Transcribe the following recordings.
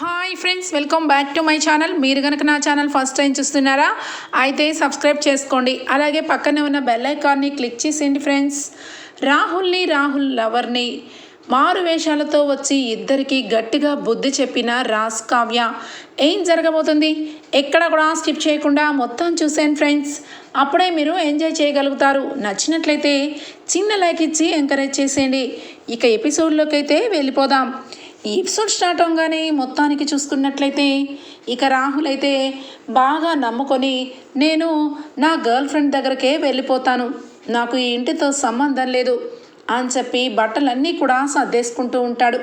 Hi friends welcome back to my channel మీరు కనుక నా ఛానల్ ఫస్ట్ టైం చూస్తున్నారా అయితే సబ్స్క్రైబ్ చేసుకోండి. అలాగే పక్కనే ఉన్న బెల్ ఐకాన్ని క్లిక్ చేసేయండి ఫ్రెండ్స్ రాహుల్ని రాహుల్ లవర్ని మారు వేషాలతో వచ్చి ఇద్దరికి గట్టిగా బుద్ధి చెప్పిన రాస్ కావ్య ఏం జరగబోతుంది? ఎక్కడ కూడా స్కిప్ చేయకుండా మొత్తం చూసాను ఫ్రెండ్స్ అప్పుడే మీరు ఎంజాయ్ చేయగలుగుతారు. నచ్చినట్లయితే చిన్న లైక్ ఇచ్చి ఎంకరేజ్ చేసేయండి. ఇక ఎపిసోడ్లోకి అయితే వెళ్ళిపోదాం. ఈ ఎపిసోడ్ స్టార్ట్ అవగానే మొత్తానికి చూసుకున్నట్లయితే ఇక రాహుల్ అయితే బాగా నమ్ముకొని నేను నా గర్ల్ ఫ్రెండ్ దగ్గరకే వెళ్ళిపోతాను. నాకు ఈ ఇంటితో సంబంధం లేదు అని చెప్పి బట్టలన్నీ కూడా సర్దేసుకుంటూ ఉంటాడు.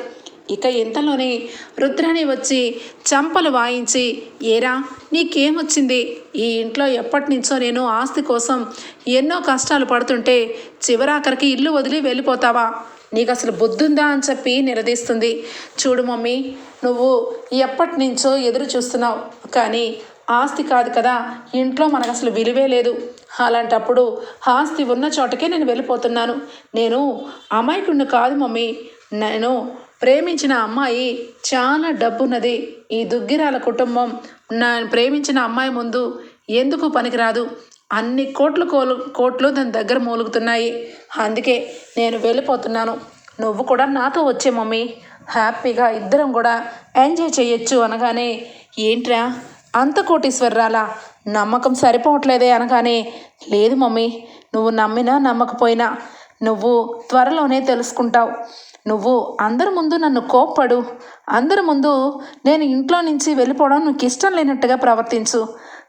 ఇక ఇంతలోనే రుద్రాణి వచ్చి చంపలు వాయించి ఏరా నీకేమొచ్చింది? ఈ ఇంట్లో ఎప్పటి నుంచో నేను ఆస్తి కోసం ఎన్నో కష్టాలు పడుతుంటే చివరాఖరికి ఇల్లు వదిలి వెళ్ళిపోతావా? నీకు అసలు బుద్ధుందా? అని చెప్పి నిలదీస్తుంది. చూడు మమ్మీ నువ్వు ఎప్పటి నుంచో ఎదురు చూస్తున్నావు కానీ ఆస్తి కాదు కదా ఇంట్లో మనకు అసలు విలువే లేదు. అలాంటప్పుడు ఆస్తి ఉన్న చోటకే నేను వెళ్ళిపోతున్నాను. నేను అమాయకుడిని కాదు మమ్మీ. నేను ప్రేమించిన అమ్మాయి చాలా డబ్బున్నది. ఈ దుగ్గిరాల కుటుంబం నా ప్రేమించిన అమ్మాయి ముందు ఎందుకు పనికిరాదు? అన్ని కోట్లు కోలు కోట్లు దాని దగ్గర మూలుగుతున్నాయి. అందుకే నేను వెళ్ళిపోతున్నాను. నువ్వు కూడా నాతో వచ్చే మమ్మీ. హ్యాపీగా ఇద్దరం కూడా ఎంజాయ్ చేయొచ్చు అనగానే ఏంట్రా? అంత కోటీశ్వరరాలా? నమ్మకం సరిపోవట్లేదే అనగానే లేదు మమ్మీ. నువ్వు నమ్మినా నమ్మకపోయినా నువ్వు త్వరలోనే తెలుసుకుంటావు. నువ్వు అందరి ముందు నన్ను కోప్పడు. అందరి ముందు నేను ఇంట్లో నుంచి వెళ్ళిపోవడం నీకు ఇష్టం లేనట్టుగా ప్రవర్తించు.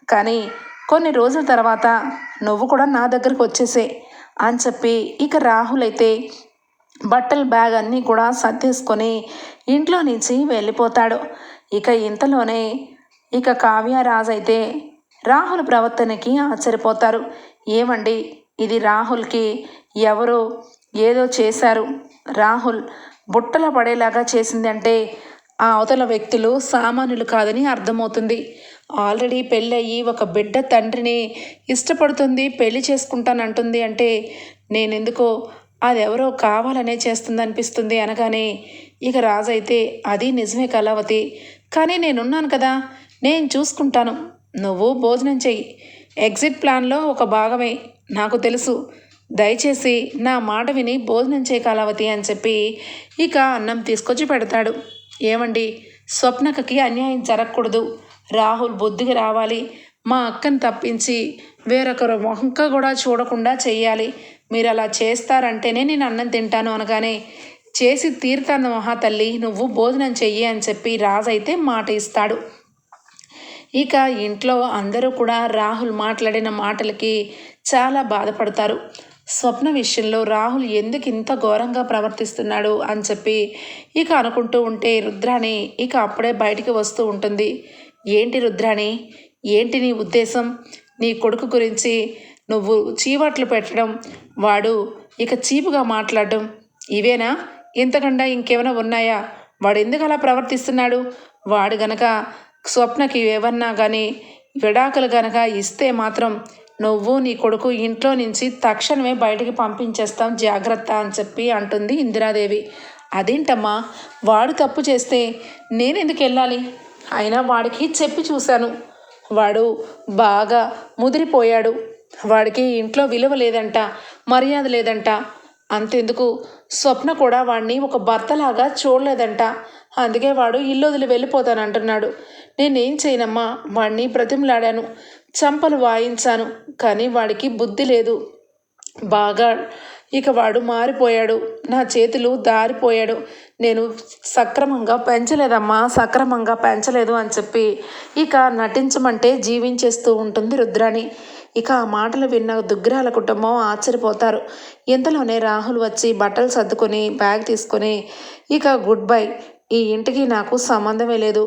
కానీ కొన్ని రోజుల తర్వాత నువ్వు కూడా నా దగ్గరికి వచ్చేసే అని చెప్పి ఇక రాహుల్ అయితే బట్టల బ్యాగ్ అన్నీ కూడా సర్దేసుకొని ఇంట్లో నుంచి వెళ్ళిపోతాడు. ఇక ఇంతలోనే ఇక కావ్యరాజ్ అయితే రాహుల్ ప్రవర్తనకి ఆశ్చర్యపోతారు. ఏమండి? ఇది రాహుల్కి ఎవరో ఏదో చేశారు. రాహుల్ బుట్టల పడేలాగా చేసిందంటే ఆ అవతల వ్యక్తులు సామాన్యులు కాదని అర్థమవుతుంది. ఆల్రెడీ పెళ్ళయి ఒక బిడ్డ తండ్రిని ఇష్టపడుతుంది పెళ్ళి చేసుకుంటానంటుంది అంటే నేనెందుకో అది ఎవరో కావాలనే చేస్తుంది అనిపిస్తుంది అనగానే ఇక రాజైతే అది నిజమే కళావతి. కానీ నేనున్నాను కదా నేను చూసుకుంటాను. నువ్వు భోజనం చెయ్యి. ఎగ్జిట్ ప్లాన్లో ఒక భాగమే. నాకు తెలుసు. దయచేసి నా మాట విని భోజనం చేయ కళావతి అని చెప్పి ఇక అన్నం తీసుకొచ్చి పెడతాడు. ఏమండి? స్వప్నకకి అన్యాయం జరగకూడదు. రాహుల్ బుద్ధికి రావాలి. మా అక్కను తప్పించి వేరొకరు మొహంక కూడా చూడకుండా చేయాలి మీరు అలా చేస్తారంటేనే నేను అన్నం తింటాను అనగానే చేసి తీరుతాను మహాతల్లి నువ్వు భోజనం చెయ్యి అని చెప్పి రాజు అయితే మాట ఇస్తాడు. ఇక ఇంట్లో అందరూ కూడా రాహుల్ మాట్లాడిన మాటలకి చాలా బాధపడతారు. స్వప్న విషయంలో రాహుల్ ఎందుకు ఇంత ఘోరంగా ప్రవర్తిస్తున్నాడు అని చెప్పి ఇక అనుకుంటూ ఉంటే రుద్రాణి ఇక అప్పుడే బయటికి వస్తూ ఉంటుంది. ఏంటి రుద్రాణి? ఏంటి నీ ఉద్దేశం? నీ కొడుకు గురించి నువ్వు చీవట్లు పెట్టడం వాడు ఇక చీపుగా మాట్లాడడం ఇవేనా? ఇంతకన్నా ఇంకేమైనా ఉన్నాయా? వాడు ఎందుకు అలా ప్రవర్తిస్తున్నాడు? వాడు గనక స్వప్నకి ఏమన్నా కానీ విడాకులు గనక ఇస్తే మాత్రం నువ్వు నీ కొడుకు ఇంట్లో నుంచి తక్షణమే బయటికి పంపించేస్తాం జాగ్రత్త అని చెప్పి అంటుంది ఇందిరాదేవి. అదేంటమ్మా? వాడు తప్పు చేస్తే నేను ఎందుకు వెళ్ళాలి? అయినా వాడికి చెప్పి చూశాను. వాడు బాగా ముదిరిపోయాడు. వాడికి ఇంట్లో విలువ లేదంట మర్యాద లేదంట. అంతెందుకు? స్వప్న కూడా వాడిని ఒక భర్తలాగా చూడలేదంట. అందుకే వాడు ఇల్లు వదిలి వెళ్ళిపోతాను అంటున్నాడు. నేనేం చేయనమ్మా? వాడిని బ్రతిమలాడాను. చంపలు వాయించాను కానీ వాడికి బుద్ధి లేదు. బాగా ఇక వాడు మారిపోయాడు. నా చేతులు దారిపోయాడు. నేను సక్రమంగా పెంచలేదమ్మా సక్రమంగా పెంచలేదు అని చెప్పి ఇక నటించమంటే జీవించేస్తూ ఉంటుంది రుద్రాణి. ఇక ఆ మాటలు విన్న దుగ్గిరాల కుటుంబం ఆశ్చర్యపోతారు. ఇంతలోనే రాహుల్ వచ్చి బట్టలు సర్దుకొని బ్యాగ్ తీసుకొని ఇక గుడ్ బై. ఈ ఇంటికి నాకు సంబంధమే లేదు.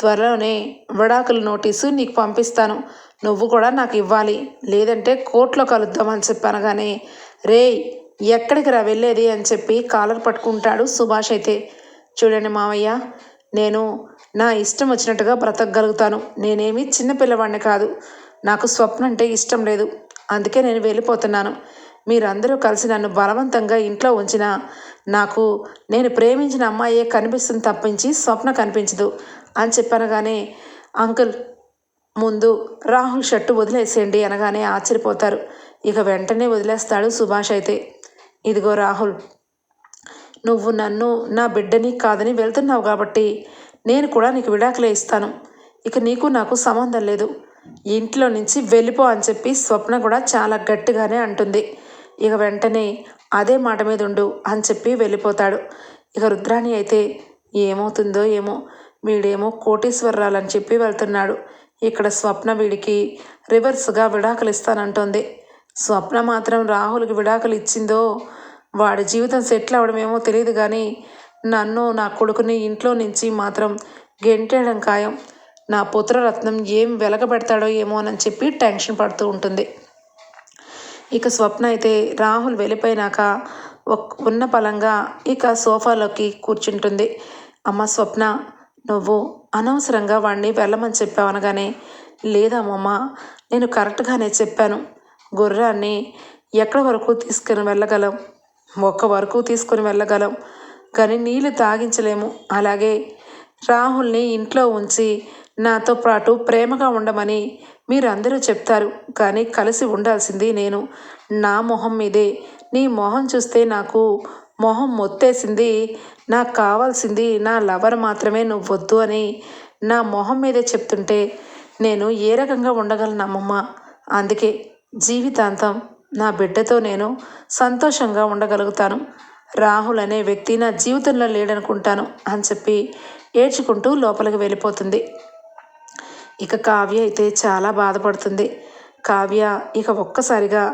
త్వరలోనే విడాకుల నోటీసు నీకు పంపిస్తాను. నువ్వు కూడా నాకు ఇవ్వాలి. లేదంటే కోర్టులో కలుద్దామని చెప్పనగానే రే ఎక్కడికి రా వెళ్ళేది అని చెప్పి కాలర్ పట్టుకుంటాడు సుభాష్ అయితే. చూడండి మావయ్య నేను నా ఇష్టం వచ్చినట్టుగా బ్రతకగలుగుతాను. నేనేమి చిన్న పిల్లవాడిని కాదు. నాకు స్వప్న అంటే ఇష్టం లేదు. అందుకే నేను వెళ్ళిపోతున్నాను. మీరందరూ కలిసి నన్ను బలవంతంగా ఇంట్లో ఉంచిన నాకు నేను ప్రేమించిన అమ్మాయే కనిపిస్తుంది తప్పించి స్వప్న కనిపించదు అని చెప్పనగానే అంకుల్ ముందు రాహుల్ షర్టు వదిలేసేయండి అనగానే ఆశ్చర్యపోతారు. ఇక వెంటనే వదిలేస్తాడు సుభాష్ అయితే. ఇదిగో రాహుల్ నువ్వు నన్ను నా బిడ్డని కాదని వెళ్తున్నావు కాబట్టి నేను కూడా నీకు విడాకులే ఇస్తాను. ఇక నీకు నాకు సంబంధం లేదు. ఇంట్లో నుంచి వెళ్ళిపో అని చెప్పి స్వప్న కూడా చాలా గట్టిగానే అంటుంది. ఇక వెంటనే అదే మాట మీద ఉండు అని చెప్పి వెళ్ళిపోతాడు. ఇక రుద్రాణి అయితే ఏమవుతుందో ఏమో వీడేమో కోటీశ్వరరాలని చెప్పి వెళ్తున్నాడు. ఇక్కడ స్వప్న వీడికి రివర్స్గా విడాకులు ఇస్తానంటోంది స్వప్న మాత్రం రాహుల్కి విడాకులు ఇచ్చిందో వాడి జీవితం సెటిల్ అవడమేమో తెలియదు కానీ నన్ను నా కొడుకుని ఇంట్లో నుంచి మాత్రం గెంటేయడం ఖాయం. నా పుత్రరత్నం ఏం వెలగబెడతాడో ఏమో అని చెప్పి టెన్షన్ పడుతూ ఉంటుంది. ఇక స్వప్న అయితే రాహుల్ వెళ్ళిపోయినాక ఉన్న పలంగా ఇక సోఫాలోకి కూర్చుంటుంది. అమ్మ స్వప్న నువ్వు అనవసరంగా వాడిని వెళ్ళమని చెప్పావు అనగానే లేదమ్మమ్మ నేను కరెక్ట్గానే చెప్పాను. గుర్రాన్ని ఎక్కడి వరకు తీసుకుని వెళ్ళగలం? ఒక్క వరకు తీసుకుని వెళ్ళగలం. కానీ నీళ్ళు తాగించలేము. అలాగే రాహుల్ని ఇంట్లో ఉంచి నాతో పాటు ప్రేమగా ఉండమని మీరందరూ చెప్తారు కానీ కలిసి ఉండాల్సింది నేను. నా మొహం మీదే. నీ మొహం చూస్తే నాకు మొహం మొత్తేసింది. నాకు కావాల్సింది నా లవర్ మాత్రమే నువ్వు వద్దు అని నా మొహం మీదే చెప్తుంటే నేను ఏ రకంగా ఉండగలను అమ్మమ్మ అందుకే జీవితాంతం నా బిడ్డతో నేను సంతోషంగా ఉండగలుగుతాను. రాహుల్ అనే వ్యక్తి నా జీవితంలో లేడనుకుంటాను అని చెప్పి ఏడ్చుకుంటూ లోపలికి వెళ్ళిపోతుంది. ఇక కావ్య అయితే చాలా బాధపడుతుంది. కావ్య ఇక ఒక్కసారిగా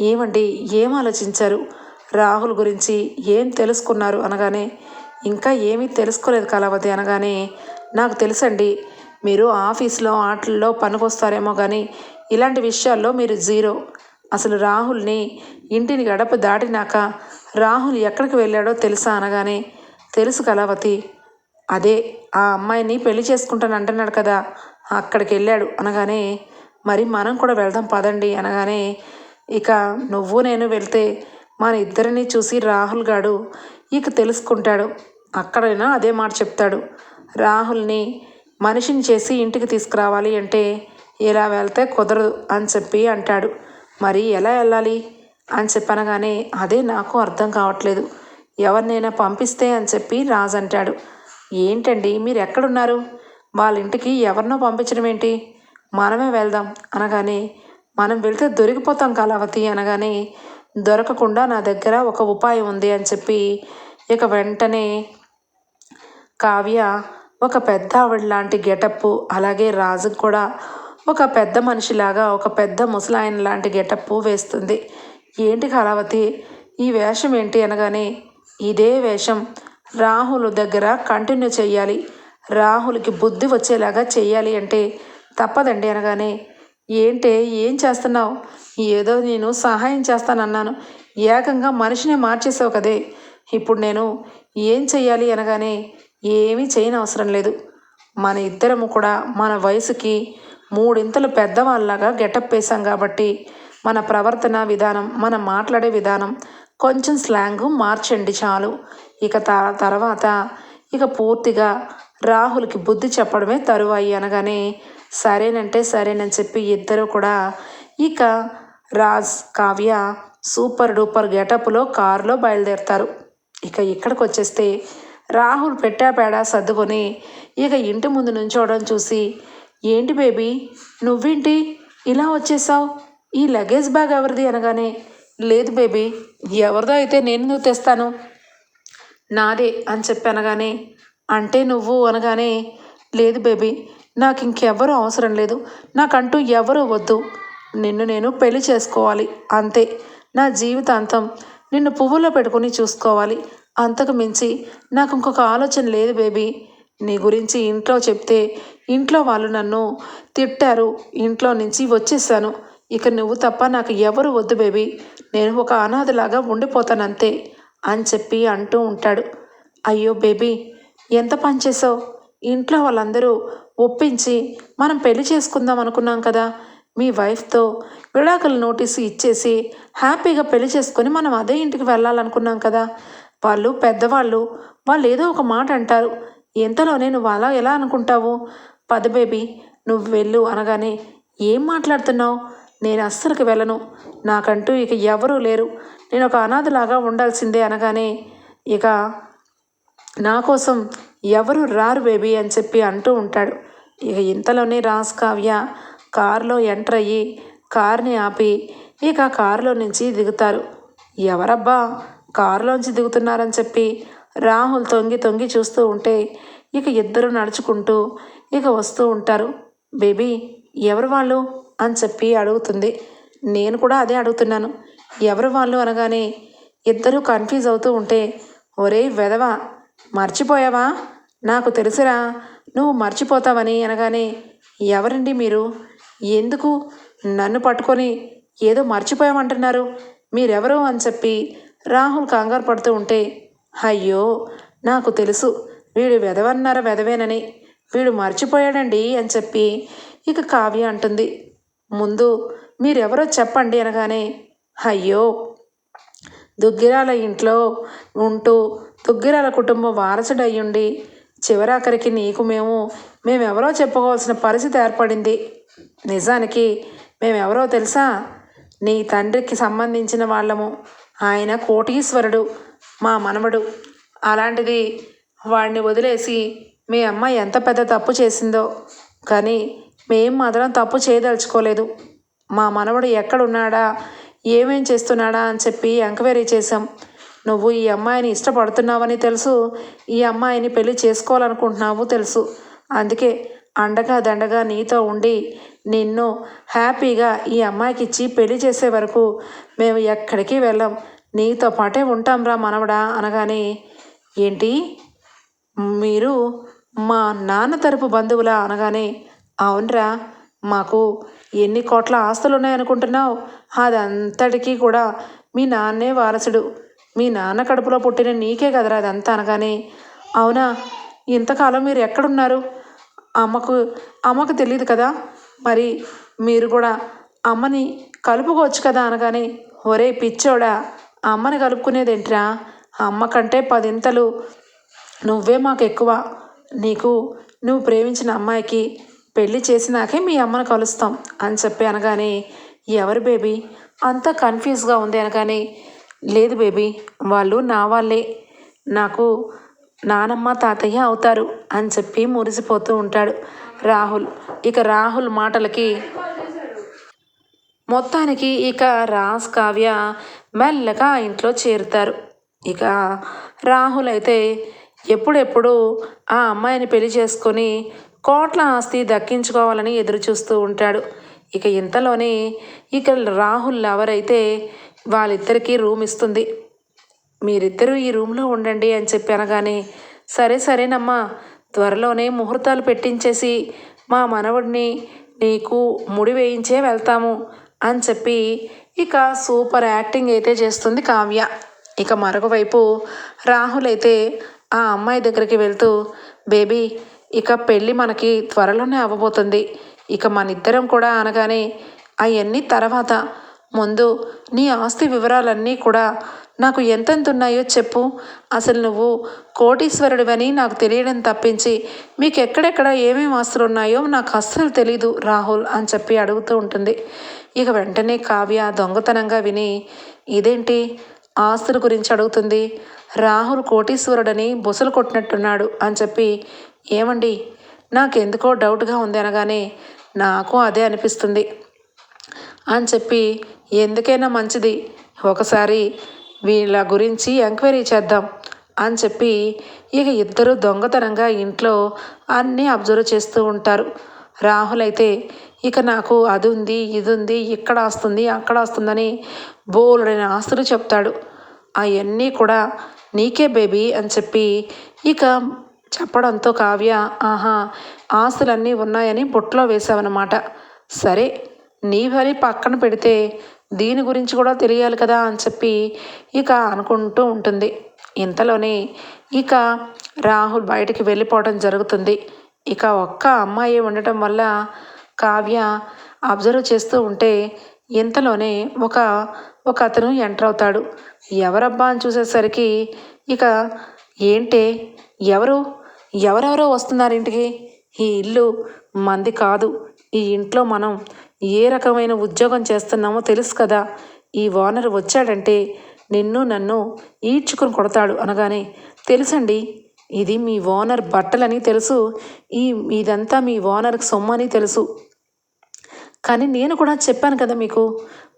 ఏమండి ఏం ఆలోచించారు? రాహుల్ గురించి ఏం తెలుసుకున్నారు అనగానే ఇంకా ఏమీ తెలుసుకోలేదు కళావతి అనగానే నాకు తెలుసండి మీరు ఆఫీస్లో ఆటల్లో పనికొస్తారేమో కానీ ఇలాంటి విషయాల్లో మీరు జీరో. అసలు రాహుల్ని ఇంటిని గడప దాటినాక రాహుల్ ఎక్కడికి వెళ్ళాడో తెలుసా అనగానే తెలుసు కళావతి. అదే ఆ అమ్మాయిని పెళ్ళి చేసుకుంటాను అంటున్నాడు కదా అక్కడికి వెళ్ళాడు అనగానే మరి మనం కూడా వెళ్దాం పదండి. అనగానే ఇక నువ్వు నేను వెళ్తే మన ఇద్దరిని చూసి రాహుల్ గాడు ఇక తెలుసుకుంటాడు. అక్కడైనా అదే మాట చెప్తాడు. రాహుల్ని మనిషిని చేసి ఇంటికి తీసుకురావాలి అంటే ఇలా వెళ్తే కుదరదు అని చెప్పి అంటాడు. మరి ఎలా వెళ్ళాలి? అని చెప్పనగానే అదే నాకు అర్థం కావట్లేదు. ఎవరినైనా పంపిస్తే అని చెప్పి రాజు అంటాడు. ఏంటండి? మీరు ఎక్కడున్నారు? వాళ్ళ ఇంటికి ఎవరినో పంపించడం ఏంటి మనమే వెళ్దాం అనగానే మనం వెళ్తే దొరికిపోతాం కళావతి అనగానే దొరకకుండా నా దగ్గర ఒక ఉపాయం ఉంది అని చెప్పి ఇక వెంటనే కావ్య ఒక పెద్ద ఆవిడ లాంటి గెటప్ అలాగే రాజు కూడా ఒక పెద్ద మనిషిలాగా ఒక పెద్ద ముసలాయన లాంటి గెటప్ వేస్తుంది. ఏంటి కళావతి? ఈ వేషం ఏంటి అనగానే ఇదే వేషం రాహుల్ దగ్గర కంటిన్యూ చేయాలి. రాహుల్కి బుద్ధి వచ్చేలాగా చేయాలి అంటే తప్పదండి అనగానే ఏంటే ఏం చేస్తున్నావు? ఏదో నేను సహాయం చేస్తానన్నాను. ఏకంగా మనిషినే మార్చేసావు కదే. ఇప్పుడు నేను ఏం చెయ్యాలి అనగానే ఏమీ చేయని అవసరం లేదు. మన ఇద్దరము కూడా మన వయసుకి మూడింతలు పెద్దవాళ్ళలాగా గెటప్ వేసాం కాబట్టి మన ప్రవర్తన విధానం మనం మాట్లాడే విధానం కొంచెం స్లాంగ్ మార్చండి చాలు. ఇక తర్వాత ఇక పూర్తిగా రాహుల్కి బుద్ధి చెప్పడమే తరువాయి అనగానే సరేనంటే సరేనని చెప్పి ఇద్దరు కూడా ఇక రాజ్ కావ్య సూపర్ డూపర్ గెటప్లో కారులో బయలుదేరుతారు. ఇక ఇక్కడికి వచ్చేస్తే రాహుల్ పెట్టాపేడా సర్దుకొని ఇక ఇంటి ముందు నుంచోవడం చూసి ఏంటి బేబీ నువ్వేంటి ఇలా వచ్చేసావు? ఈ లగేజ్ బ్యాగ్ ఎవరిది? అనగానే లేదు బేబీ ఎవరిదో అయితే నేను నువ్వు తెస్తాను. నాదే అని చెప్పి అనగానే అంటే నువ్వు అనగానే లేదు బేబీ నాకు ఇంకెవ్వరూ అవసరం లేదు. నాకంటూ ఎవరు వద్దు. నిన్ను నేను పెళ్ళి చేసుకోవాలి. అంతే. నా జీవితాంతం నిన్ను పువ్వులో పెట్టుకుని చూసుకోవాలి. అంతకు మించి నాకు ఇంకొక ఆలోచన లేదు బేబీ. నీ గురించి ఇంట్లో చెప్తే ఇంట్లో వాళ్ళు నన్ను తిట్టారు. ఇంట్లో నుంచి వచ్చేసాను. ఇక నువ్వు తప్ప నాకు ఎవరు వద్దు బేబీ. నేను ఒక అనాథలాగా ఉండిపోతానంతే అని చెప్పి అంటూ ఉంటాడు. అయ్యో బేబీ ఎంత పని చేసావు ఇంట్లో వాళ్ళందరూ ఒప్పించి మనం పెళ్ళి చేసుకుందాం అనుకున్నాం కదా. మీ వైఫ్తో విడాకుల నోటీసు ఇచ్చేసి హ్యాపీగా పెళ్ళి చేసుకొని మనం అదే ఇంటికి వెళ్ళాలనుకున్నాం కదా. వాళ్ళు పెద్దవాళ్ళు వాళ్ళు ఏదో ఒక మాట అంటారు. ఎంతలోనే నువ్వు అలా ఎలా అనుకుంటావు? పద బేబీ నువ్వు వెళ్ళు అనగానే ఏం మాట్లాడుతున్నావు? నేను అస్సలుకి వెళ్ళను. నాకంటూ ఇక ఎవరూ లేరు. నేను ఒక అనాథలాగా ఉండాల్సిందే అనగానే ఇక నా కోసం ఎవరు రారు బేబీ అని చెప్పి అంటూ ఉంటాడు. ఇక ఇంతలోనే రాస్ కావ్య కారులో ఎంటర్ అయ్యి కార్ని ఆపి ఇక కారులో నుంచి దిగుతారు. ఎవరబ్బా? కారులోంచి దిగుతున్నారని చెప్పి రాహుల్ తొంగి తొంగి చూస్తూ ఉంటే ఇక ఇద్దరు నడుచుకుంటూ ఇక వస్తూ ఉంటారు. బేబీ ఎవరు వాళ్ళు? అని చెప్పి అడుగుతుంది. నేను కూడా అదే అడుగుతున్నాను. ఎవరు వాళ్ళు? అనగానే ఇద్దరు కన్ఫ్యూజ్ అవుతూ ఉంటే ఒరే వెధవా మర్చిపోయావా? నాకు తెలుసురా నువ్వు మర్చిపోతావని అనగానే ఎవరండి మీరు? ఎందుకు నన్ను పట్టుకొని ఏదో మర్చిపోయామంటున్నారు? మీరెవరు అని చెప్పి రాహుల్ కంగారు పడుతూ ఉంటే అయ్యో నాకు తెలుసు వీడు వెదవన్నారా వెదవేనని వీడు మర్చిపోయాడండి అని చెప్పి ఇక కావ్య అంటుంది. ముందు మీరెవరో చెప్పండి అనగానే అయ్యో దుగ్గిరాల ఇంట్లో ఉంటూ దుగ్గిరాల కుటుంబం వారసుడయ్యుండి చివరాఖరికి నీకు మేము మేమెవరో చెప్పుకోవాల్సిన పరిస్థితి ఏర్పడింది. నిజానికి మేమెవరో తెలుసా? నీ తండ్రికి సంబంధించిన వాళ్ళము. ఆయన కోటీశ్వరుడు మా మనవడు. అలాంటిది వాడిని వదిలేసి మీ అమ్మ ఎంత పెద్ద తప్పు చేసిందో. కానీ మేం మాత్రం తప్పు చేయదలుచుకోలేదు. మా మనవడు ఎక్కడున్నాడా? ఏమేం చేస్తున్నాడా అని చెప్పి ఎంక్వైరీ చేశాం. నువ్వు ఈ అమ్మాయిని ఇష్టపడుతున్నావని తెలుసు. ఈ అమ్మాయిని పెళ్ళి చేసుకోవాలనుకుంటున్నావు తెలుసు. అందుకే అండగా దండగా నీతో ఉండి నిన్ను హ్యాపీగా ఈ అమ్మాయికి ఇచ్చి పెళ్ళి చేసే వరకు మేము ఎక్కడికి వెళ్ళాం. నీతో పాటే ఉంటాంరా మనవడా అనగానే ఏంటి? మీరు మా నాన్న తరపు బంధువులా? అనగానే అవునరా. మాకు ఎన్ని కోట్ల ఆస్తులు ఉన్నాయనుకుంటున్నావు అదంతటికీ కూడా మీ నాన్నే వారసుడు. మీ నాన్న కడుపులో పుట్టిన నీకే కదరా అదంతా అనగానే. అవునా? ఇంతకాలం మీరు ఎక్కడున్నారు? అమ్మకు అమ్మకు తెలియదు కదా? మరి మీరు కూడా అమ్మని కలుపుకోవచ్చు కదా అనగానే. ఒరే పిచ్చోడా అమ్మని కలుపుకునేదేంట్రా? అమ్మ కంటే పదింతలు నువ్వే మాకు ఎక్కువ నీకు నువ్వు ప్రేమించిన అమ్మాయికి పెళ్ళి చేసినాకే మీ అమ్మను కలుస్తాం అని చెప్పి అనగానే ఎవరు బేబీ? అంతా కన్ఫ్యూజ్గా ఉంది అనగానే లేదు బేబీ వాళ్ళు నా వాళ్ళే. నాకు నానమ్మ తాతయ్య అవుతారు అని చెప్పి మురిసిపోతూ ఉంటాడు రాహుల్. ఇక రాహుల్ మాటలకి మొత్తానికి ఇక రాజ్ కావ్య మెల్లగా ఇంట్లో చేరుతారు. ఇక రాహుల్ అయితే ఎప్పుడెప్పుడు ఆ అమ్మాయిని పెళ్ళి చేసుకొని కోట్ల ఆస్తి దక్కించుకోవాలని ఎదురుచూస్తూ ఉంటాడు. ఇక ఇంతలోనే ఇక రాహుల్ లవర్ అయితే వాళ్ళిద్దరికీ రూమ్ ఇస్తుంది. మీరిద్దరూ ఈ రూమ్లో ఉండండి అని చెప్పి అనగానే సరే సరేనమ్మా. త్వరలోనే ముహూర్తాలు పెట్టించేసి మా మనవడిని నీకు ముడి వేయించే వెళ్తాము అని చెప్పి ఇక సూపర్ యాక్టింగ్ అయితే చేస్తుంది కావ్య. ఇక మరొక వైపు రాహుల్ అయితే ఆ అమ్మాయి దగ్గరికి వెళ్తూ బేబీ ఇక పెళ్ళి మనకి త్వరలోనే అవ్వబోతుంది. ఇక మన ఇద్దరం కూడా అనగానే అవన్నీ తర్వాత. ముందు నీ ఆస్తి వివరాలన్నీ కూడా నాకు ఎంతెంత ఉన్నాయో చెప్పు. అసలు నువ్వు కోటీశ్వరుడివని నాకు తెలియడం తప్పించి మీకు ఎక్కడెక్కడ ఏమేమి ఆస్తులు ఉన్నాయో నాకు అస్సలు తెలీదు రాహుల్ అని చెప్పి అడుగుతూ ఉంటుంది. ఇక వెంటనే కావ్య దొంగతనంగా విని ఇదేంటి? ఆస్తుల గురించి అడుగుతుంది. రాహుల్ కోటీశ్వరుడని బుసలు కొట్టినట్టున్నాడు అని చెప్పి ఏమండి? నాకెందుకో డౌట్గా ఉంది అనగానే నాకు అదే అనిపిస్తుంది. అని చెప్పి ఎందుకైనా మంచిది. ఒకసారి వీళ్ళ గురించి ఎంక్వైరీ చేద్దాం. అని చెప్పి ఇక ఇద్దరు దొంగతనంగా ఇంట్లో అన్నీ అబ్జర్వ్ చేస్తూ ఉంటారు. రాహుల్ అయితే ఇక నాకు అది ఉంది ఇది ఉంది ఇక్కడ వస్తుంది అక్కడ వస్తుందని బోలుడైన ఆస్తులు చెప్తాడు. అవన్నీ కూడా నీకే బేబీ అని చెప్పి ఇక చెప్పడంతో కావ్య ఆహా ఆస్తులన్నీ ఉన్నాయని బొట్లో వేశావన్నమాట సరే నీ వరి పక్కన పెడితే దీని గురించి కూడా తెలియాలి కదా అని చెప్పి ఇక అనుకుంటూ ఉంటుంది. ఇంతలోనే ఇక రాహుల్ బయటికి వెళ్ళిపోవడం జరుగుతుంది. ఇక ఒక్క అమ్మాయి ఉండటం వల్ల కావ్య అబ్జర్వ్ చేస్తూ ఉంటే ఇంతలోనే ఒక ఒక అతను ఎంటర్ అవుతాడు. ఎవరబ్బా అని చూసేసరికి ఇక ఏంటే ఎవరు? ఎవరెవరో వస్తున్నారు ఇంటికి? ఈ ఇల్లు మంది కాదు. ఈ ఇంట్లో మనం ఏ రకమైన ఉద్యోగం చేస్తున్నామో తెలుసు కదా. ఈ ఓనర్ వచ్చాడంటే నిన్ను నన్ను ఈడ్చుకుని కొడతాడు అనగానే తెలుసండి ఇది మీ ఓనర్ బట్టలని తెలుసు. ఈ ఇదంతా మీ ఓనర్కి సొమ్మని తెలుసు. కానీ నేను కూడా చెప్పాను కదా మీకు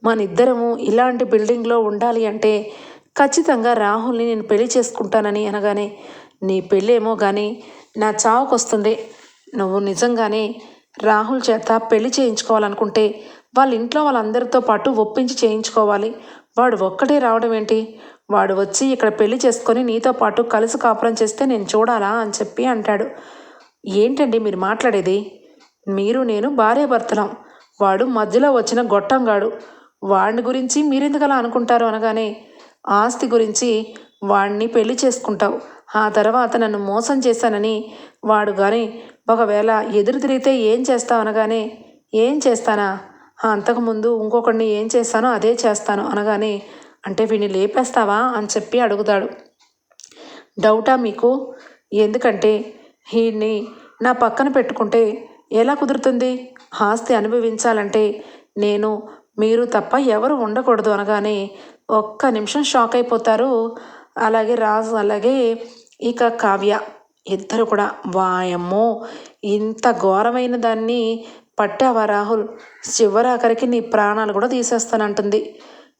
మన ఇద్దరము ఇలాంటి బిల్డింగ్లో ఉండాలి అంటే ఖచ్చితంగా రాహుల్ని నేను పెళ్ళి చేసుకుంటానని అనగానే నీ పెళ్ళేమో కానీ నా చావుకు వస్తుంది నువ్వు నిజంగానే రాహుల్ చేత పెళ్ళి చేయించుకోవాలనుకుంటే వాళ్ళ ఇంట్లో వాళ్ళందరితో పాటు ఒప్పించి చేయించుకోవాలి. వాడు ఒక్కడే రావడం ఏంటి? వాడు వచ్చి ఇక్కడ పెళ్ళి చేసుకొని నీతో పాటు కలిసి కాపురం చేస్తే నేను చూడాలా అని చెప్పి అంటాడు. ఏంటండి మీరు మాట్లాడేది? మీరు నేను భార్యాభర్తలం. వాడు మధ్యలో వచ్చిన గొట్టంగాడు. వాడిని గురించి మీరెందుకు అలా అనుకుంటారు అనగానే ఆస్తి గురించి వాడిని పెళ్ళి చేసుకుంటావు. ఆ తర్వాత నన్ను మోసం చేశానని వాడు కానీ ఒకవేళ ఎదురు తిరిగితే ఏం చేస్తావు అనగానే ఏం చేస్తానా? అంతకుముందు ఇంకొకడిని ఏం చేస్తానో అదే చేస్తాను అనగానే అంటే వీడిని లేపేస్తావా అని చెప్పి అడుగుతాడు. డౌటా మీకు? ఎందుకంటే వీడిని నా పక్కన పెట్టుకుంటే ఎలా కుదురుతుంది? ఆస్తి అనుభవించాలంటే నేను మీరు తప్ప ఎవరు ఉండకూడదు అనగానే ఒక్క నిమిషం షాక్ అయిపోతారు. అలాగే రాజు అలాగే ఇక కావ్య ఇద్దరు కూడా వాయమ్మో ఇంత ఘోరమైన దాన్ని పట్టావా రాహుల్? చివరాఖరికి నీ ప్రాణాలు కూడా తీసేస్తానంటుంది.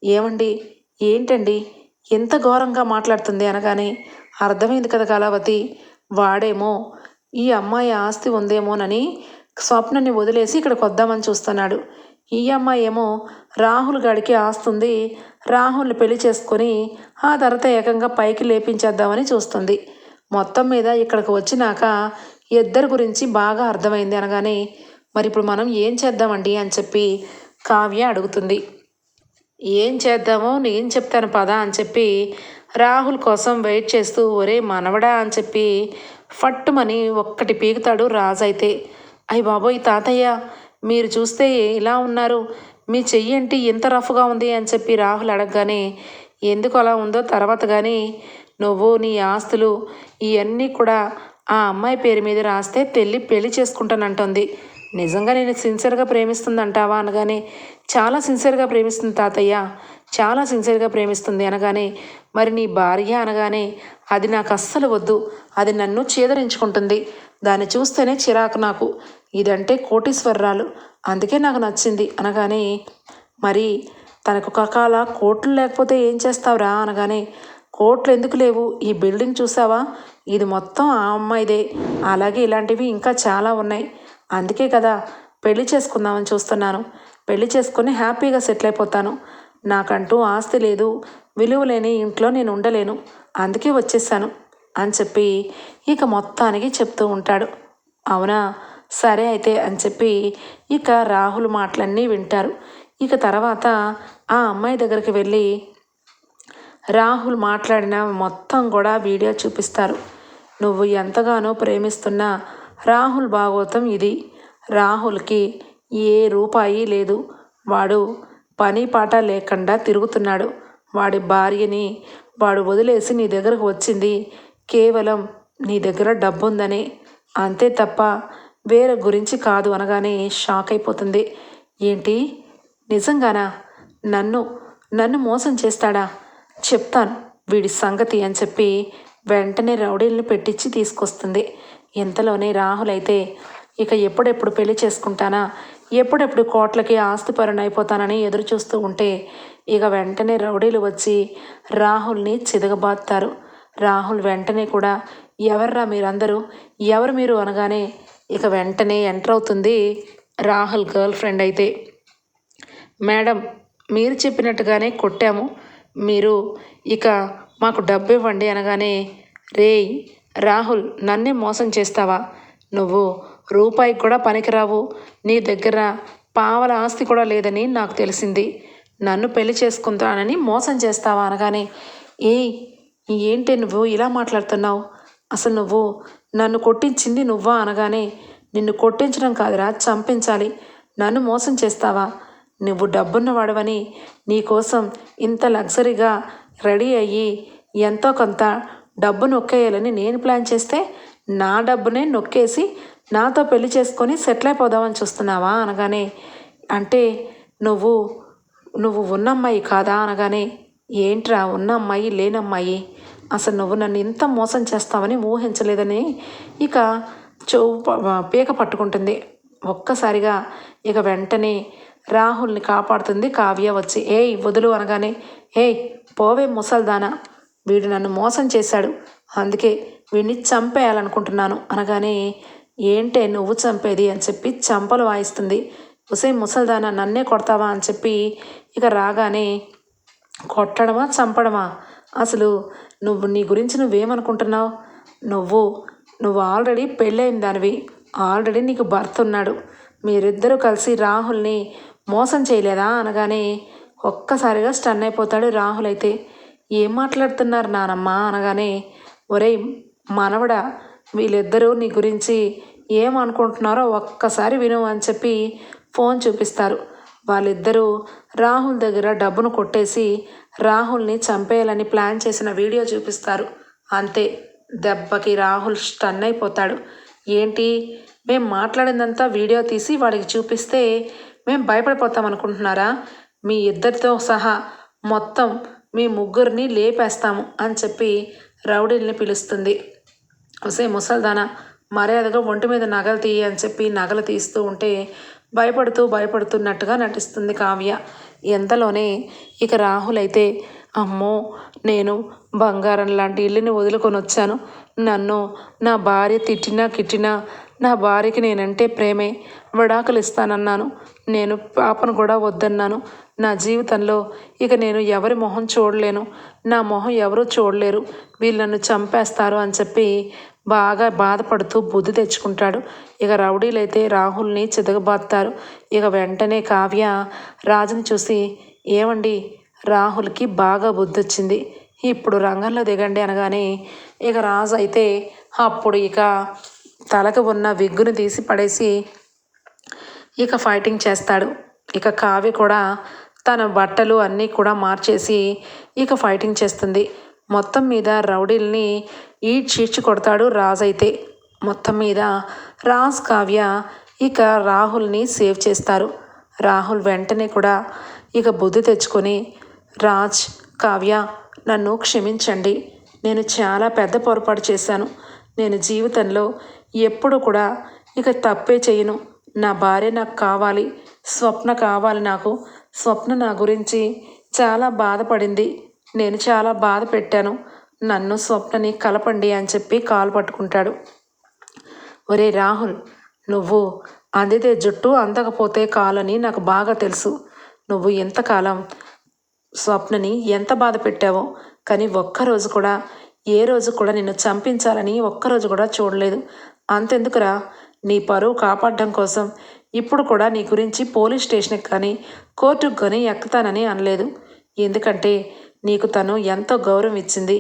ఏమండి? ఏంటండి? ఎంత ఘోరంగా మాట్లాడుతుంది అనగానే అర్థమైంది కదా కళావతి. వాడేమో ఈ అమ్మాయి ఆస్తి ఉందేమోనని స్వప్నని వదిలేసి ఇక్కడికి వద్దామని చూస్తున్నాడు. ఈ అమ్మాయి ఏమో రాహుల్ గడికి ఆస్తుంది. రాహుల్ని పెళ్ళి చేసుకొని ఆ తర్వాత ఏకంగా పైకి లేపించేద్దామని చూస్తుంది. మొత్తం మీద ఇక్కడికి వచ్చినాక ఇద్దరి గురించి బాగా అర్థమైంది అనగానే మరి ఇప్పుడు మనం ఏం చేద్దామండి? అని చెప్పి కావ్య అడుగుతుంది. ఏం చేద్దామో నేను చెప్తాను పదా అని చెప్పి రాహుల్ కోసం వెయిట్ చేస్తూ ఒరే మనవడా అని చెప్పి ఫట్టుమని ఒక్కటి పీకుతాడు రాజు అయితే. అయ్యి బాబోయ్ తాతయ్య మీరు చూస్తే ఇలా ఉన్నారు? మీ చెయ్యి ఏంటి ఎంత రఫ్గా ఉంది అని చెప్పి రాహుల్ అడగగానే ఎందుకు అలా ఉందో తర్వాత కానీ నువ్వు నీ ఆస్తులు ఇవన్నీ కూడా ఆ అమ్మాయి పేరు మీద రాస్తే తెల్లి పెళ్ళి చేసుకుంటానంటుంది. నిజంగా నేను సిన్సియర్గా ప్రేమిస్తుంది అంటావా అనగానే చాలా సిన్సియర్గా ప్రేమిస్తుంది తాతయ్య. చాలా సిన్సియర్గా ప్రేమిస్తుంది. అనగానే మరి నీ భార్య? అనగానే అది నాకు అస్సలు వద్దు. అది నన్ను చేదరించుకుంటుంది. దాన్ని చూస్తేనే చిరాకు నాకు. ఇదంటే కోటీశ్వరరాలు. అందుకే నాకు నచ్చింది అనగానే మరి తనకు కకాల కోట్లు లేకపోతే ఏం చేస్తావురా అనగానే కోట్లు ఎందుకు లేవు? ఈ బిల్డింగ్ చూసావా? ఇది మొత్తం ఆ అమ్మాయిదే. అలాగే ఇలాంటివి ఇంకా చాలా ఉన్నాయి. అందుకే కదా పెళ్ళి చేసుకుందామని చూస్తున్నాను. పెళ్ళి చేసుకొని హ్యాపీగా సెటిల్ అయిపోతాను. నాకంటూ ఆస్తి లేదు. విలువ లేని ఇంట్లో నేను ఉండలేను. అందుకే వచ్చేసాను. అని చెప్పి ఇక మొత్తానికి చెప్తూ ఉంటాడు. అవునా? సరే అయితే అని చెప్పి ఇక రాహుల్ మాటలన్నీ వింటారు. ఇక తర్వాత ఆ అమ్మాయి దగ్గరికి వెళ్ళి రాహుల్ మాట్లాడిన మొత్తం కూడా వీడియో చూపిస్తారు. నువ్వు ఎంతగానో ప్రేమిస్తున్న రాహుల్ భాగవతం ఇది. రాహుల్కి ఏ రూపాయి లేదు. వాడు పని పాట లేకుండా తిరుగుతున్నాడు. వాడి భార్యని వాడు వదిలేసి నీ దగ్గరకు వచ్చింది కేవలం నీ దగ్గర డబ్బుందని అంతే తప్ప వేరే గురించి కాదు అనగానే షాక్ అయిపోతుంది. ఏంటి? నిజంగానా? నన్ను నన్ను మోసం చేస్తాడా? చెప్తాను వీడి సంగతి అని చెప్పి వెంటనే రౌడీలను పెట్టించి తీసుకొస్తుంది. ఇంతలోనే రాహుల్ అయితే ఇక ఎప్పుడెప్పుడు పెళ్ళి చేసుకుంటానా? ఎప్పుడెప్పుడు కోట్లకి ఆస్తిపరుని అయిపోతానని ఎదురు చూస్తూ ఉంటే ఇక వెంటనే రౌడీలు వచ్చి రాహుల్ని చిదగబాతారు రాహుల్ వెంటనే కూడా ఎవర్రా మీరందరూ? ఎవరు మీరు? అనగానే ఇక వెంటనే ఎంటర్ అవుతుంది రాహుల్ గర్ల్ ఫ్రెండ్ అయితే. మేడం మీరు చెప్పినట్టుగానే కొట్టాము. మీరు ఇక మాకు డబ్బు ఇవ్వండి అనగానే రేయ్ రాహుల్ నన్నే మోసం చేస్తావా? నువ్వు రూపాయి కూడా పనికిరావు. నీ దగ్గర పావల ఆస్తి కూడా లేదని నాకు తెలిసింది. నన్ను పెళ్ళి చేసుకుంటానని మోసం చేస్తావా? అనగానే ఏయ్ ఏంటి నువ్వు ఇలా మాట్లాడుతున్నావు? అసలు నువ్వు నన్ను కొట్టించింది నువ్వా? అనగానే నిన్ను కొట్టించడం కాదురా చంపించాలి. నన్ను మోసం చేస్తావా? నువ్వు డబ్బున్నవాడవని నీకోసం ఇంత లగ్జరీగా రెడీ అయ్యి ఎంతో కొంత డబ్బు నొక్కేయాలని నేను ప్లాన్ చేస్తే నా డబ్బునే నొక్కేసి నాతో పెళ్ళి చేసుకొని సెటిల్ అయిపోదామని చూస్తున్నావా? అనగానే అంటే నువ్వు నువ్వు ఉన్నమ్మాయి కాదా? అనగానే ఏంట్రా ఉన్న అమ్మాయి లేనమ్మాయి? అసలు నువ్వు నన్ను ఇంత మోసం చేస్తావని ఊహించలేదని ఇక చెవు పీక పట్టుకుంటుంది. ఒక్కసారిగా ఇక వెంటనే రాహుల్ని కాపాడుతుంది కావ్య వచ్చి. ఏయ్ వదులు అనగానే ఏయ్ పోవే ముసల్దానా వీడు నన్ను మోసం చేశాడు. అందుకే వీడిని చంపేయాలనుకుంటున్నాను అనగానే ఏంటే నువ్వు చంపేది అని చెప్పి చంపలు వాయిస్తుంది. ఉసే ముసల్దానా నన్నే కొడతావా అని చెప్పి ఇక రాగానే కొట్టడమా చంపడమా? అసలు నువ్వు నీ గురించి నువ్వేమనుకుంటున్నావు? నువ్వు నువ్వు ఆల్రెడీ పెళ్ళైన దానివి. ఆల్రెడీ నీకు భర్త ఉన్నాడు. మీరిద్దరూ కలిసి రాహుల్ని మోసం చేయలేదా అనగానే ఒక్కసారిగా స్టన్ అయిపోతాడు రాహుల్ అయితే. ఏం మాట్లాడుతున్నారు నానమ్మ అనగానే ఒరేయ్ మనవడా వీళ్ళిద్దరూ నీ గురించి ఏమనుకుంటున్నారో ఒక్కసారి విను అని చెప్పి ఫోన్ చూపిస్తారు. వాళ్ళిద్దరూ రాహుల్ దగ్గర డబ్బును కొట్టేసి రాహుల్ని చంపేయాలని ప్లాన్ చేసిన వీడియో చూపిస్తారు. అంతే దెబ్బకి రాహుల్ స్టన్ అయిపోతాడు. ఏంటి? మేము మాట్లాడిందంతా వీడియో తీసి వాడికి చూపిస్తే మేము భయపడిపోతాం అనుకుంటున్నారా? మీ ఇద్దరితో సహా మొత్తం మీ ముగ్గురిని లేపేస్తాము అని చెప్పి రౌడీల్ని పిలుస్తుంది. ఒసే ముసల్దానా మర్యాదగా ఒంటి మీద నగలు తీయి అని చెప్పి నగలు తీస్తూ ఉంటే భయపడుతూ భయపడుతున్నట్టుగా నటిస్తుంది కావ్య. ఎంతలోనే ఇక రాహుల్ అయితే అమ్మో నేను బంగారం లాంటి ఇల్లుని వదులుకొని వచ్చాను నన్ను నా భార్య తిట్టినా కిట్టినా నా భార్యకి నేనంటే ప్రేమే. విడాకులు ఇస్తానన్నాను. నేను పాపను కూడా వద్దన్నాను. నా జీవితంలో ఇక నేను ఎవరి మొహం చూడలేను. నా మొహం ఎవరూ చూడలేరు. వీళ్ళు నన్ను చంపేస్తారు అని చెప్పి బాగా బాధపడుతూ బుద్ధి తెచ్చుకుంటాడు. ఇక రౌడీలైతే రాహుల్ని చితకబాత్తారు ఇక వెంటనే కావ్య రాజుని చూసి ఏమండి రాహుల్కి బాగా బుద్ధి వచ్చింది ఇప్పుడు రంగంలో దిగండి అనగానే ఇక రాజు అయితే అప్పుడు ఇక తలకు ఉన్న విగ్గును తీసి పడేసి ఇక ఫైటింగ్ చేస్తాడు. ఇక కావ్య కూడా తన బట్టలు అన్నీ కూడా మార్చేసి ఇక ఫైటింగ్ చేస్తుంది. మొత్తం మీద రౌడీల్ని ఈడ్చి ఈడ్చి కొడతాడు రాజ్ అయితే. మొత్తం మీద రాజ్ కావ్య ఇక రాహుల్ని సేవ్ చేస్తారు. రాహుల్ వెంటనే కూడా ఇక బుద్ధి తెచ్చుకొని రాజ్ కావ్య నన్ను క్షమించండి. నేను చాలా పెద్ద పొరపాటు చేశాను. నేను జీవితంలో ఎప్పుడు కూడా ఇక తప్పే చేయను. నా భార్య నాకు కావాలి. స్వప్న కావాలి నాకు. స్వప్న నా గురించి చాలా బాధపడింది. నేను చాలా బాధ పెట్టాను. నన్ను స్వప్నని కలపండి అని చెప్పి కాలు పట్టుకుంటాడు. ఒరే రాహుల్ నువ్వు అందితే జుట్టు అందకపోతే కాలని నాకు బాగా తెలుసు. నువ్వు ఎంతకాలం స్వప్నని ఎంత బాధ పెట్టావో కానీ ఒక్కరోజు కూడా ఏ రోజు కూడా నిన్ను చంపించాలని ఒక్కరోజు కూడా చూడలేదు. అంతెందుకురా? నీ పరువు కాపాడడం కోసం ఇప్పుడు కూడా నీ గురించి పోలీస్ స్టేషన్కి కానీ కోర్టుకు కానీ ఎక్కుతానని అనలేదు. ఎందుకంటే నీకు తను ఎంతో గౌరవం ఇచ్చింది.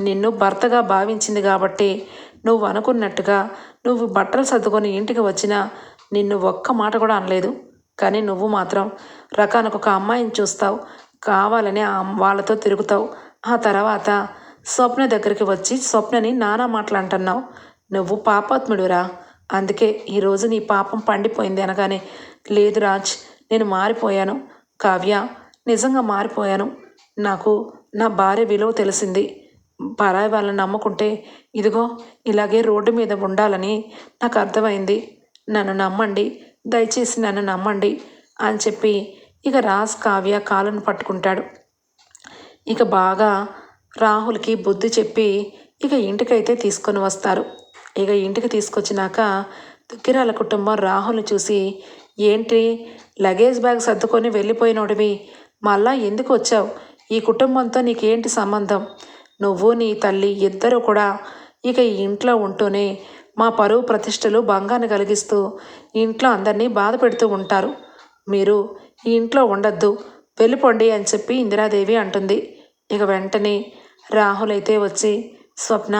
నిన్ను భర్తగా భావించింది కాబట్టి నువ్వు అనుకున్నట్టుగా నువ్వు బట్టలు సర్దుకొని ఇంటికి వచ్చినా నిన్ను ఒక్క మాట కూడా అనలేదు. కానీ నువ్వు మాత్రం రకానికి అమ్మాయిని చూస్తావు. కావాలని వాళ్ళతో తిరుగుతావు. ఆ తర్వాత స్వప్న దగ్గరికి వచ్చి స్వప్నని నానా మాటలు అంటున్నావు నువ్వు పాపాత్ముడురా. అందుకే ఈరోజు నీ పాపం పండిపోయింది అనగానే లేదు రాజ్ నేను మారిపోయాను. కావ్య నిజంగా మారిపోయాను. నాకు నా భార్య విలువ తెలిసింది. పరాయి వాళ్ళని నమ్ముకుంటే ఇదిగో ఇలాగే రోడ్డు మీద ఉండాలని నాకు అర్థమైంది. నన్ను నమ్మండి. దయచేసి నన్ను నమ్మండి అని చెప్పి ఇక రాజ్ కావ్య కాలను పట్టుకుంటాడు. ఇక బాగా రాహుల్కి బుద్ధి చెప్పి ఇక ఇంటికైతే తీసుకొని వస్తారు. ఇక ఇంటికి తీసుకొచ్చినాక దుగ్గిరాల కుటుంబం రాహుల్ని చూసి ఏంటి లగేజ్ బ్యాగ్ సర్దుకొని వెళ్ళిపోయినోడివి. మళ్ళా ఎందుకు వచ్చావు? ఈ కుటుంబంతో నీకేంటి సంబంధం? నువ్వు నీ తల్లి ఇద్దరు కూడా ఇక ఈ ఇంట్లో ఉంటూనే మా పరువు ప్రతిష్టలు భంగాన్ని కలిగిస్తూ ఇంట్లో అందరినీ బాధ పెడుతూ ఉంటారు. మీరు ఈ ఇంట్లో ఉండొద్దు వెళ్ళిపోండి అని చెప్పి ఇందిరాదేవి అంటుంది. ఇక వెంటనే రాహుల్ అయితే వచ్చి స్వప్న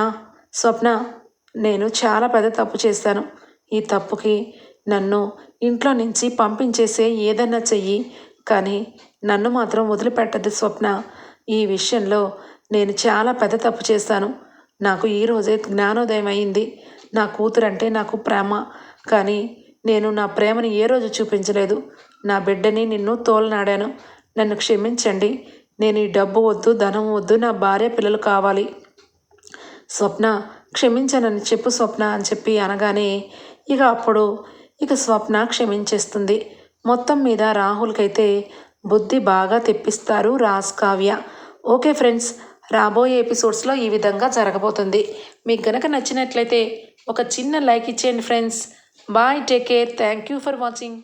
స్వప్న నేను చాలా పెద్ద తప్పు చేశాను. ఈ తప్పుకి నన్ను ఇంట్లో నుంచి పంపించేసే ఏదన్నా చెయ్యి కానీ నన్ను మాత్రం వదిలిపెట్టదు స్వప్న. ఈ విషయంలో నేను చాలా పెద్ద తప్పు చేశాను. నాకు ఈరోజే జ్ఞానోదయం అయింది. నా కూతురు అంటే నాకు ప్రేమ. కానీ నేను నా ప్రేమని ఏ రోజు చూపించలేదు. నా బిడ్డని నిన్ను తోలనాడాను. నన్ను క్షమించండి. నేను ఈ డబ్బు వద్దు ధనం వద్దు నా భార్య పిల్లలు కావాలి. స్వప్న క్షమించనని చెప్పు స్వప్న అని చెప్పి అనగానే ఇక అప్పుడు ఇక స్వప్న క్షమించేస్తుంది. మొత్తం మీద రాహుల్కైతే బుద్ధి బాగా తెప్పిస్తారు రాజ్ కావ్య. ఓకే ఫ్రెండ్స్ రాబోయే ఎపిసోడ్స్లో ఈ విధంగా జరగబోతుంది. మీకు గనక నచ్చినట్లయితే ఒక చిన్న లైక్ ఇచ్చేయండి friends. Bye take care. Thank you for watching.